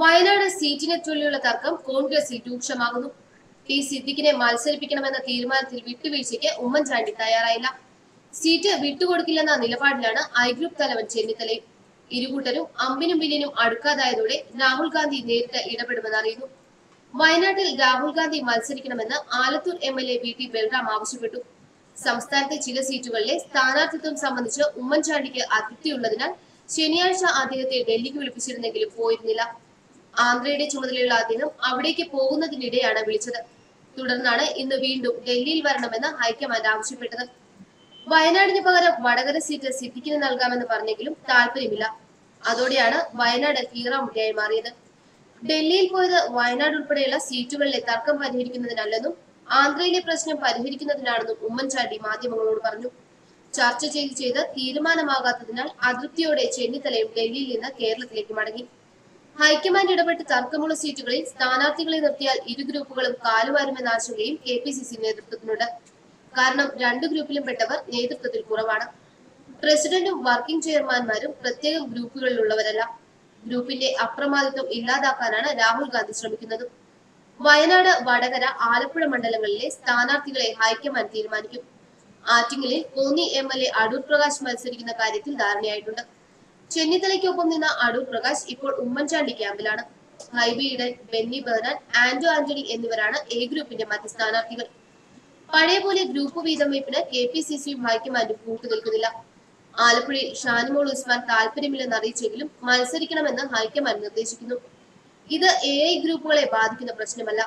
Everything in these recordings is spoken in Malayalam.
വയനാട് സീറ്റിനെ ചൊല്ലിയുള്ള തർക്കം കോൺഗ്രസിൽ രൂക്ഷമാകുന്നു. ടി സിദ്ദിഖിനെ മത്സരിപ്പിക്കണമെന്ന തീരുമാനത്തിൽ വിട്ടുവീഴ്ചയ്ക്ക് ഉമ്മൻചാണ്ടി തയ്യാറായില്ല. സീറ്റ് വിട്ടുകൊടുക്കില്ലെന്ന നിലപാടിലാണ് ഐ ഗ്രൂപ്പ് തലവൻ ചെന്നിത്തലയും. ഇരുകൂട്ടരും അമ്പിനും ബില്ലിനും അടുക്കാതായതോടെ രാഹുൽ ഗാന്ധി നേരിട്ട് ഇടപെടുമെന്ന് അറിയുന്നു. വയനാട്ടിൽ Rahul Gandhi മത്സരിക്കണമെന്ന് Alathur M L A V T Balram ആവശ്യപ്പെട്ടു. സംസ്ഥാനത്തെ ചില സീറ്റുകളിലെ സ്ഥാനാർത്ഥിത്വം സംബന്ധിച്ച് ഉമ്മൻചാണ്ടിക്ക് അതിർത്തിയുള്ളതിനാൽ ശനിയാഴ്ച അദ്ദേഹത്തെ ഡൽഹിക്ക് വിളിപ്പിച്ചിരുന്നെങ്കിലും പോയിരുന്നില്ല. ആന്ധ്രയുടെ ചുമതലയുള്ള അദ്ദേഹം അവിടേക്ക് പോകുന്നതിനിടെയാണ് വിളിച്ചത്. തുടർന്നാണ് ഇന്ന് വീണ്ടും ഡൽഹിയിൽ വരണമെന്ന് ഹൈക്കമാൻഡ് ആവശ്യപ്പെട്ടത്. വയനാടിന് പകരം വടകര സീറ്റ് സിദ്ദിഖിന് നൽകാമെന്ന് പറഞ്ഞെങ്കിലും താല്പര്യമില്ല. അതോടെയാണ് വയനാട് കീറാമുട്ടിയായി മാറിയത്. ഡൽഹിയിൽ പോയത് വയനാട് ഉൾപ്പെടെയുള്ള സീറ്റുകളിലെ തർക്കം പരിഹരിക്കുന്നതിനല്ലെന്നും ആന്ധ്രയിലെ പ്രശ്നം പരിഹരിക്കുന്നതിനാണെന്നും ഉമ്മൻചാണ്ടി മാധ്യമങ്ങളോട് പറഞ്ഞു. ചർച്ച ചെയ്ത് ചെയ്ത് തീരുമാനമാകാത്തതിനാൽ അതൃപ്തിയോടെ ചെന്നിത്തലയും ഡൽഹിയിൽ നിന്ന് കേരളത്തിലേക്ക് മടങ്ങി. ഹൈക്കമാൻഡ് ഇടപെട്ട് തർക്കമുള്ള സീറ്റുകളിൽ സ്ഥാനാർത്ഥികളെ നിർത്തിയാൽ ഇരു ഗ്രൂപ്പുകളും കാലുവാരുമെന്ന ആശങ്കയും കെ പി സി സി നേതൃത്വത്തിനുണ്ട്. കാരണം രണ്ട് ഗ്രൂപ്പിലും പെട്ടവർ നേതൃത്വത്തിൽ കുറവാണ്. പ്രസിഡന്റും വർക്കിംഗ് ചെയർമാൻമാരും പ്രത്യേക ഗ്രൂപ്പുകളിലുള്ളവരല്ല. ഗ്രൂപ്പിന്റെ അപ്രമാദിത്വം ഇല്ലാതാക്കാനാണ് രാഹുൽ ഗാന്ധി ശ്രമിക്കുന്നത്. വയനാട് വടകര ആലപ്പുഴ മണ്ഡലങ്ങളിലെ സ്ഥാനാർത്ഥികളെ ഹൈക്കമാൻഡ് തീരുമാനിക്കും. ആറ്റിങ്ങലിൽ Konni M L A Adoor Prakash മത്സരിക്കുന്ന കാര്യത്തിൽ ധാരണയായിട്ടുണ്ട്. ചെന്നിത്തലയ്ക്കൊപ്പം നിന്ന അടൂർ പ്രകാശ് ഇപ്പോൾ ഉമ്മൻചാണ്ടി ക്യാമ്പിലാണ്. ഹൈബിയുടെ ബെന്നി ബെർണാൻ ആന്റോ ആന്റണി എന്നിവരാണ് എ ഗ്രൂപ്പിന്റെ മറ്റ് സ്ഥാനാർത്ഥികൾ പഴയ പോലെ ഗ്രൂപ്പ് വീതം വെപ്പിന് കെ പി സി സിയും ഹൈക്കമാൻഡും കൂട്ടുനിൽക്കുന്നില്ല ആലപ്പുഴയിൽ ഷാനിമോൾ ഉസ്മാൻ താല്പര്യമില്ലെന്ന് അറിയിച്ചെങ്കിലും മത്സരിക്കണമെന്ന് ഹൈക്കമാൻഡ് നിർദ്ദേശിക്കുന്നു. ഇത് എ ഐ ഗ്രൂപ്പുകളെ ബാധിക്കുന്ന പ്രശ്നമല്ല.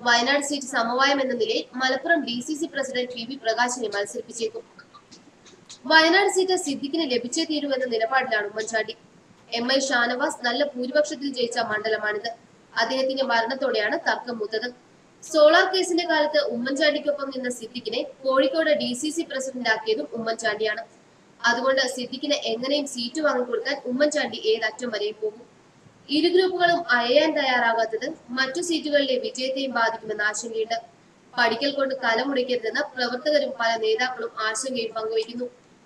വയനാട് സീറ്റ് സമവായം എന്ന നിലയിൽ Malappuram D C C president T V പ്രകാശിനെ മത്സരിപ്പിച്ചേക്കും. വയനാട് സീറ്റ് സിദ്ദിഖിന് ലഭിച്ചേ തീരൂ എന്ന നിലപാടിലാണ് ഉമ്മൻചാണ്ടി. എം ഐ ഷാനവാസ് നല്ല ഭൂരിപക്ഷത്തിൽ ജയിച്ച മണ്ഡലമാണിത്. അദ്ദേഹത്തിന്റെ മരണത്തോടെയാണ് തർക്കം മൂത്തത്. സോളാർ കേസിന്റെ കാലത്ത് ഉമ്മൻചാണ്ടിക്കൊപ്പം നിന്ന സിദ്ദിഖിനെ കോഴിക്കോട് ഡി സി സി പ്രസിഡന്റാക്കിയതും ഉമ്മൻചാണ്ടിയാണ്. അതുകൊണ്ട് സിദ്ദിഖിന് എങ്ങനെയും സീറ്റ് വാങ്ങിക്കൊടുക്കാൻ ഉമ്മൻചാണ്ടി ഏതറ്റം വരെയും പോകും. ഇരു ഗ്രൂപ്പുകളും അയയാൻ തയ്യാറാകാത്തത് മറ്റു സീറ്റുകളിലെ വിജയത്തെയും ബാധിക്കുമെന്ന ആശങ്കയുണ്ട്. പഠിക്കൽ കൊണ്ട് കലമുടിക്കരുതെന്ന് പ്രവർത്തകരും പല നേതാക്കളും ആശങ്കയും പങ്കുവയ്ക്കുന്നു.